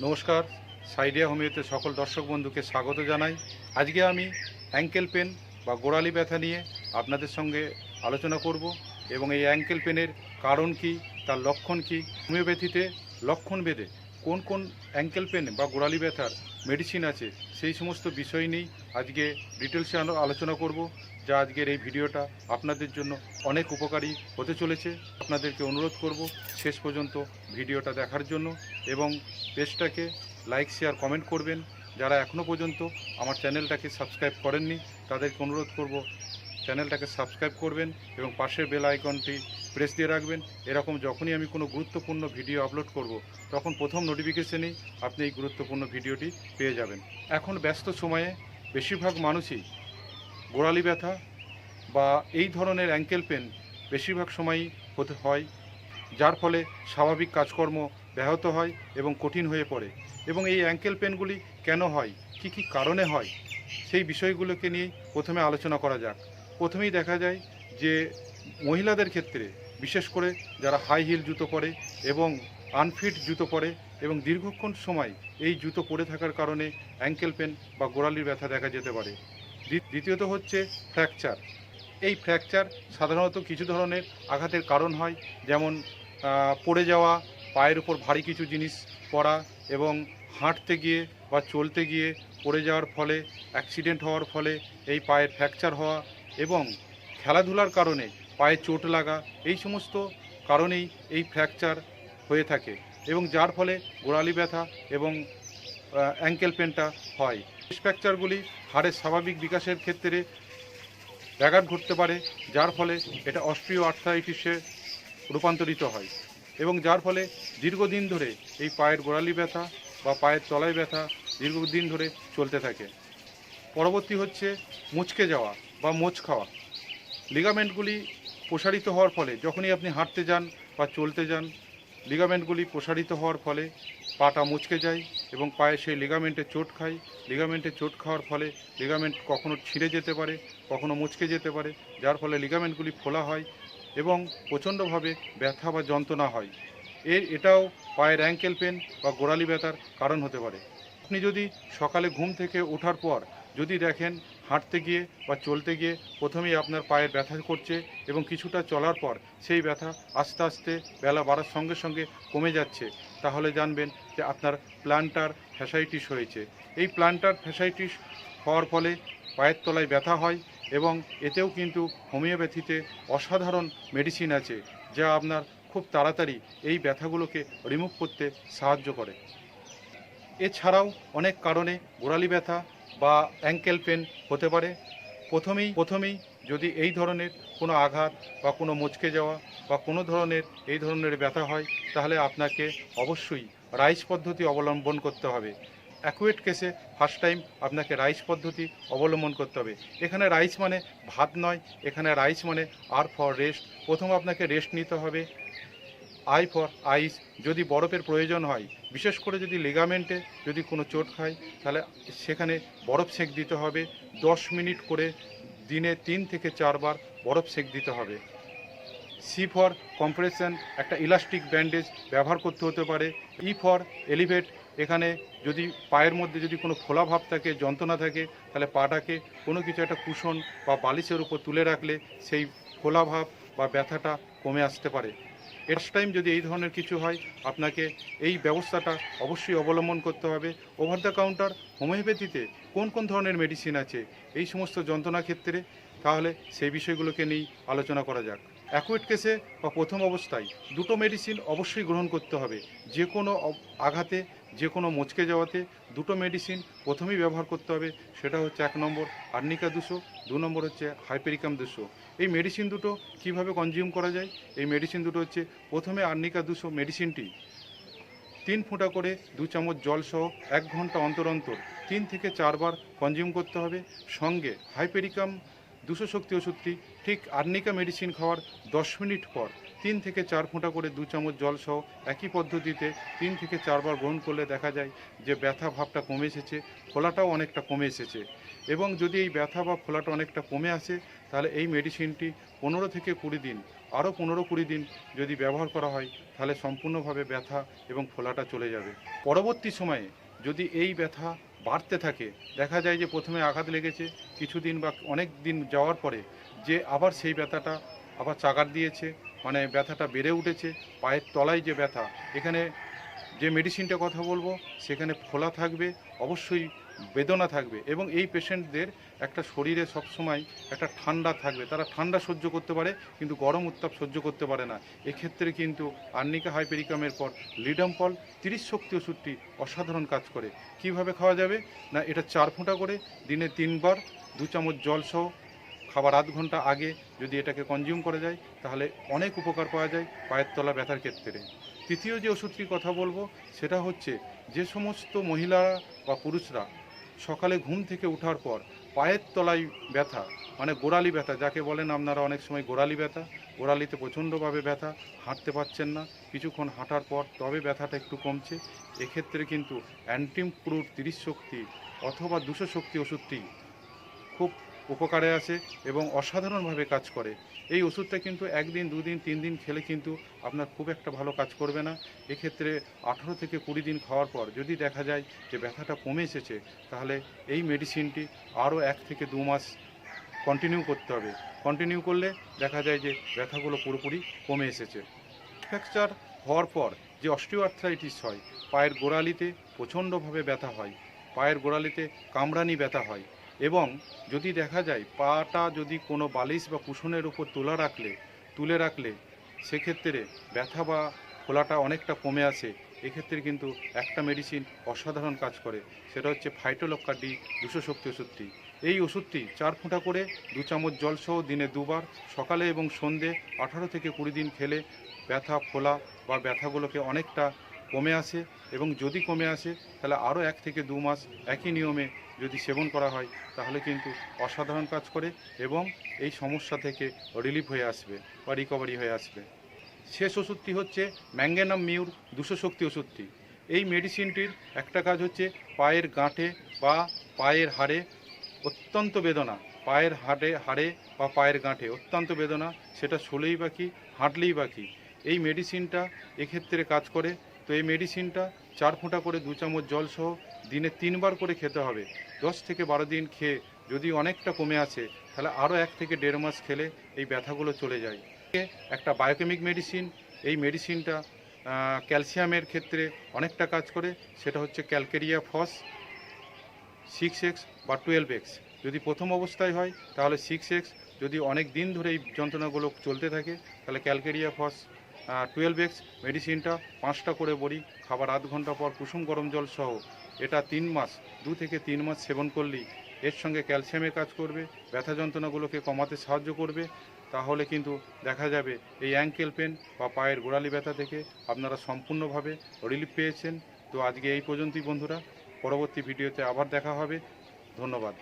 নমস্কার, সাইডিয়া হোমিওতে সকল দর্শক বন্ধুকে স্বাগত জানাই। আজকে আমি অ্যাঙ্কেল পেন বা গোড়ালি ব্যথা নিয়ে আপনাদের সঙ্গে আলোচনা করব এবং এই অ্যাঙ্কেল পেনের কারণ কি, তার লক্ষণ কি, হোমিওপ্যাথিতে লক্ষণ বেদে কোন কোন অ্যাঙ্কেল পেন বা গোড়ালি ব্যথার মেডিসিন আছে, সেই সমস্ত বিষয় নিয়েই আজকে ডিটেলসে আলো- আলোচনা করব। যা আজকের এই ভিডিওটা আপনাদের জন্য অনেক উপকারী হতে চলেছে, আপনাদেরকে অনুরোধ করব শেষ পর্যন্ত ভিডিওটা দেখার জন্য এবং পেজটাকে লাইক, শেয়ার, কমেন্ট করবেন। যারা এখনও পর্যন্ত আমার চ্যানেলটাকে সাবস্ক্রাইব করেননি, তাদেরকে অনুরোধ করব চ্যানেলটাকে সাবস্ক্রাইব করবেন এবং পাশের বেল আইকনটি প্রেস দিয়ে রাখবেন। এরকম যখনই আমি কোনো গুরুত্বপূর্ণ ভিডিও আপলোড করব, তখন প্রথম নোটিফিকেশনেই আপনি এই গুরুত্বপূর্ণ ভিডিওটি পেয়ে যাবেন। এখন ব্যস্ত সময়ে বেশিরভাগ মানুষই গোড়ালি ব্যথা বা এই ধরনের অ্যাঙ্কেল পেন বেশিরভাগ সময়ই হতে হয়, যার ফলে স্বাভাবিক কাজকর্ম ব্যাহত হয় এবং কঠিন হয়ে পড়ে। এবং এই অ্যাঙ্কেল পেনগুলি কেন হয়, কি কি কারণে হয়, সেই বিষয়গুলোকে নিয়ে প্রথমে আলোচনা করা যাক। প্রথমেই দেখা যায় যে মহিলাদের ক্ষেত্রে, বিশেষ করে যারা হাই হিল জুতো পরে এবং আনফিট জুতো পরে এবং দীর্ঘক্ষণ সময় এই জুতো পরে থাকার কারণে অ্যাঙ্কেল পেন বা গোড়ালির ব্যথা দেখা যেতে পারে। দ্বিতীয়ত হচ্ছে ফ্র্যাকচার এই ফ্র্যাকচার সাধারণত কিছু ধরনের আঘাতের কারণ হয়, যেমন পড়ে যাওয়া, পায়ের উপর ভারী কিছু জিনিস পড়া এবং হাঁটতে গিয়ে বা চলতে গিয়ে পড়ে যাওয়ার ফলে অ্যাক্সিডেন্ট হওয়ার ফলে এই পায়ের ফ্র্যাকচার হওয়া এবং খেলাধুলার কারণে পায়ে চোট লাগা, এই সমস্ত কারণেই এই ফ্র্যাকচার হয়ে থাকে এবং যার ফলে গোড়ালি ব্যথা এবং অ্যাঙ্কেল পেনটা হয়। ফ্র্যাকচারগুলি হাড়ের স্বাভাবিক বিকাশের ক্ষেত্রে ব্যাঘাত ঘটতে পারে, যার ফলে এটা অস্ট্রিও আর্থাইটিসে রূপান্তরিত হয় এবং যার ফলে দীর্ঘদিন ধরে এই পায়ের গোড়ালি ব্যথা বা পায়ের তলায় ব্যথা দীর্ঘদিন ধরে চলতে থাকে। পরবর্তী হচ্ছে মুচকে যাওয়া বা মোচ খাওয়া। লিগামেন্টগুলি প্রসারিত হওয়ার ফলে, যখনই আপনি হাঁটতে যান বা চলতে যান, লিগামেন্টগুলি প্রসারিত হওয়ার ফলে পাটা মুচকে যায় এবং পায়ে সেই লিগামেন্টে চোট খায়। লিগামেন্টে চোট খাওয়ার ফলে লিগামেন্ট কখনো ছিঁড়ে যেতে পারে, কখনো মুচকে যেতে পারে, যার ফলে লিগামেন্টগুলি ফোলা হয় এবং প্রচণ্ডভাবে ব্যথা বা যন্ত্রণা হয়। এর এটাও পায়ের অ্যাঙ্কেল পেন বা গোড়ালি ব্যথার কারণ হতে পারে। আপনি যদি সকালে ঘুম থেকে ওঠার পর যদি দেখেন হাঁটতে গিয়ে বা চলতে গিয়ে প্রথমেই আপনার পায়ের ব্যথা করছে এবং কিছুটা চলার পর সেই ব্যথা আস্তে আস্তে বেলা বাড়ার সঙ্গে সঙ্গে কমে যাচ্ছে তাহলে জানবেন যে আপনার প্লান্টার ফ্যাসাইটিস হয়েছে। এই প্লান্টার ফ্যাসাইটিস হওয়ার ফলে পায়ের তলায় ব্যথা হয় এবং এতেও কিন্তু হোমিওপ্যাথিতে অসাধারণ মেডিসিন আছে, যা আপনার খুব তাড়াতাড়ি এই ব্যথাগুলোকে রিমুভ করতে সাহায্য করে। এছাড়াও অনেক কারণে গোড়ালি ব্যথা বা অ্যাঙ্কেল পেন হতে পারে। প্রথমেই প্রথমেই যদি এই ধরনের কোনো আঘাত বা কোনো মুচকে যাওয়া বা কোনো ধরনের এই ধরনের ব্যথা হয়, তাহলে আপনাকে অবশ্যই রাইস পদ্ধতি অবলম্বন করতে হবে। অ্যাকুয়েট কেসে ফার্স্ট টাইম আপনাকে রাইস পদ্ধতি অবলম্বন করতে হবে। এখানে রাইস মানে ভাত নয়, এখানে রাইস মানে আর ফর রেস্ট। প্রথম আপনাকে রেস্ট নিতে হবে। আই ফর আইস যদি বরফের প্রয়োজন হয়, বিশেষ করে যদি লিগামেন্টে যদি কোনো চোট খায় তাহলে সেখানে বরফ সেঁক দিতে হবে। দশ মিনিট করে দিনে তিন থেকে চারবার বরফ সেঁক দিতে হবে। সি ফর কম্প্রেশন একটা ইলাস্টিক ব্যান্ডেজ ব্যবহার করতে হতে পারে। ই ফর এলিভেট, এখানে যদি পায়ের মধ্যে যদি কোনো ফোলা ভাব থাকে, যন্ত্রণা থাকে, তাহলে পাটাকে কোনো কিছু একটা কুশন বা বালিশের উপর তুলে রাখলে সেই ফোলা ভাব বা ব্যথাটা কমে আসতে পারে। এর টাইম যদি এই ধরনের কিছু হয়, আপনাকে এই ব্যবস্থাটা অবশ্যই অবলম্বন করতে হবে। ওভার দ্য কাউন্টার হোমিওপ্যাথিতে কোন কোন ধরনের মেডিসিন আছে, এই সমস্ত যন্ত্রণা ক্ষেত্রে, তাহলে সেই বিষয়গুলোকে নিয়েই আলোচনা করা যাক। অ্যাকুইট কেসে বা প্রথম অবস্থায় দুটো মেডিসিন অবশ্যই গ্রহণ করতে হবে। যে কোনো আঘাতে, যে কোনো মচকে যাওয়াতে দুটো মেডিসিন প্রথমেই ব্যবহার করতে হবে। সেটা হচ্ছে এক নম্বর আর্নিকা দুশো, দু নম্বর হচ্ছে হাইপেরিকাম দুশো। এই মেডিসিন দুটো কীভাবে কনজিউম করা যায়? এই মেডিসিন দুটো হচ্ছে প্রথমে আর্নিকা দুশো মেডিসিনটি তিন ফোঁটা করে দু চামচ জল সহ এক ঘণ্টা অন্তর অন্তর তিন থেকে চারবার কনজিউম করতে হবে। সঙ্গে হাইপেরিকাম দুশো শক্তি ওষুধটি, ঠিক আর্নিকা মেডিসিন খাওয়ার দশ মিনিট পর। তিন থেকে চার ফোঁটা করে দু চামচ জল সহ একই পদ্ধতিতে তিন থেকে চারবার গ্রহণ করলে দেখা যায় যে ব্যথা ভাবটা কমে এসেছে, ফোলাটাও অনেকটা কমে এসেছে। এবং যদি এই ব্যথা বা ফোলাটা অনেকটা কমে আসে, তাহলে এই মেডিসিনটি পনেরো থেকে কুড়ি দিন, আরও পনেরো কুড়ি দিন যদি ব্যবহার করা হয়, তাহলে সম্পূর্ণভাবে ব্যথা এবং ফোলাটা চলে যাবে। পরবর্তী সময়ে যদি এই ব্যথা বাড়তে থাকে, দেখা যায় যে প্রথমে আঘাত লেগেছে, কিছুদিন বা অনেক দিন যাওয়ার পরে যে আবার সেই ব্যথাটা আবার চাগার দিয়েছে মানে ব্যথাটা বেড়ে উঠেছে, পায়ের তলায় যে ব্যথা, এখানে যে মেডিসিনটা কথা বলব, সেখানে ফোলা থাকবে, অবশ্যই বেদনা থাকবে এবং এই পেশেন্টদের একটা শরীরে সবসময় একটা ঠান্ডা থাকবে। তারা ঠান্ডা সহ্য করতে পারে, কিন্তু গরম উত্তাপ সহ্য করতে পারে না। এক্ষেত্রে কিন্তু আর্নিকা হাইপেরিকামের পর লিডাম্পল তিরিশ শক্তি ওষুধটি অসাধারণ কাজ করে। কীভাবে খাওয়া যাবে? না, এটা চার ফোঁটা করে, দিনে তিনবার, দু চামচ জল সহ খাবার আধ ঘণ্টা আগে যদি এটাকে কনজিউম করা যায়, তাহলে অনেক উপকার পাওয়া যায় পায়ের তলা ব্যথার ক্ষেত্রে। তৃতীয় যে ওষুধটির কথা বলব, সেটা হচ্ছে যে সমস্ত মহিলারা বা পুরুষরা সকালে ঘুম থেকে ওঠার পর পায়ের তলায় ব্যথা মানে গোড়ালি ব্যথা, যাকে বলেন আপনারা অনেক সময় গোড়ালি ব্যথা, গোড়ালিতে প্রচণ্ডভাবে ব্যথা, হাঁটতে পারছেন না, কিছুক্ষণ হাঁটার পর তবে ব্যথাটা একটু কমছে, এক্ষেত্রে কিন্তু অ্যান্টিম ক্রুড তিরিশ শক্তি অথবা দুশো শক্তি ওষুধটি খুব উপকারে আসে এবং অসাধারণভাবে কাজ করে। এই ওষুধটা কিন্তু একদিন, দুদিন তিন দিন খেলে কিন্তু আপনার খুব একটা ভালো কাজ করবে না। এক্ষেত্রে আঠারো থেকে কুড়ি দিন খাওয়ার পর যদি দেখা যায় যে ব্যথাটা কমে এসেছে, তাহলে এই মেডিসিনটি আরও এক থেকে দু মাস কন্টিনিউ করতে হবে। কন্টিনিউ করলে দেখা যায় যে ব্যথাগুলো পুরোপুরি কমে এসেছে। ফ্র্যাকচার হওয়ার পর যে অস্টিওআর্থ্রাইটিস হয়, পায়ের গোড়ালিতে প্রচণ্ডভাবে ব্যথা হয়। পায়ের গোড়ালিতে কামড়ানি ব্যথা হয়। এবং যদি দেখা যায় পাটা যদি কোনো বালিশ বা কুশনের উপর তোলা রাখলে, তুলে রাখলে, সেক্ষেত্রে ব্যথা বা খোলাটা অনেকটা কমে আসে। এক্ষেত্রে কিন্তু একটা মেডিসিন অসাধারণ কাজ করে। সেটা হচ্ছে ফাইটোলক্কা ডি দুশো শক্তি ওষুধটি। এই ওষুধটি চার ফোঁটা করে দু চামচ জলসহ দিনে দুবার, সকালে এবং সন্ধে আঠারো থেকে কুড়ি দিন খেলে ব্যথা, ফোলা বা ব্যথাগুলোকে অনেকটা কমে আসে এবং যদি কমে আসে, তাহলে আরও এক থেকে দু মাস একই নিয়মে যদি সেবন করা হয়, তাহলে কিন্তু অসাধারণ কাজ করে এবং এই সমস্যা থেকে রিলিফ হয়ে আসবে, বা রিকভারি হয়ে আসবে। শেষ ওষুধটি হচ্ছে ম্যাঙ্গেনাম মিউর দুশো শক্তি ওষুধটি। এই মেডিসিনটির একটা কাজ হচ্ছে পায়ের গাঁটে বা পায়ের হাড়ে অত্যন্ত বেদনা, পায়ের হাড়ে হাড়ে বা পায়ের গাঁটে অত্যন্ত বেদনা, সেটা শুলেই বাকি হাঁটলেই বাকি এই মেডিসিনটা এক্ষেত্রে কাজ করে তো এই মেডিসিনটা চার ফোঁটা করে দু চামচ জল সহ দিনে তিনবার করে খেতে হবে। দশ থেকে বারো দিন খেয়ে যদি অনেকটা কমে আসে তাহলে আরও এক থেকে দেড় মাস খেলে এই ব্যথাগুলো চলে যায়। একটা বায়োকেমিক মেডিসিন এই মেডিসিনটা ক্যালসিয়ামের ক্ষেত্রে অনেকটা কাজ করে, সেটা হচ্ছে ক্যালকেরিয়া ফস সিক্স এক্স বা টুয়েলভ এক্স যদি প্রথম অবস্থায় হয়, তাহলে সিক্স এক্স যদি অনেক দিন ধরে এই যন্ত্রণাগুলো চলতে থাকে, তাহলে ক্যালকেরিয়া ফস টুয়েলভ এক্স মেডিসিনটা পাঁচটা করে বড়ি, খাবার আধ ঘণ্টা পর কুসুম গরম জল সহ এটা তিন মাস, দু থেকে তিন মাস সেবন করলেই এর সঙ্গে ক্যালসিয়ামের কাজ করবে, ব্যথা যন্ত্রণাগুলোকে কমাতে সাহায্য করবে। তাহলে কিন্তু দেখা যাবে এই অ্যাঙ্কেল পেন বা পায়ের গোড়ালি ব্যথা থেকে আপনারা সম্পূর্ণভাবে রিলিফ পেয়েছেন। তো আজকে এই পর্যন্তই বন্ধুরা, পরবর্তী ভিডিওতে আবার দেখা হবে। ধন্যবাদ।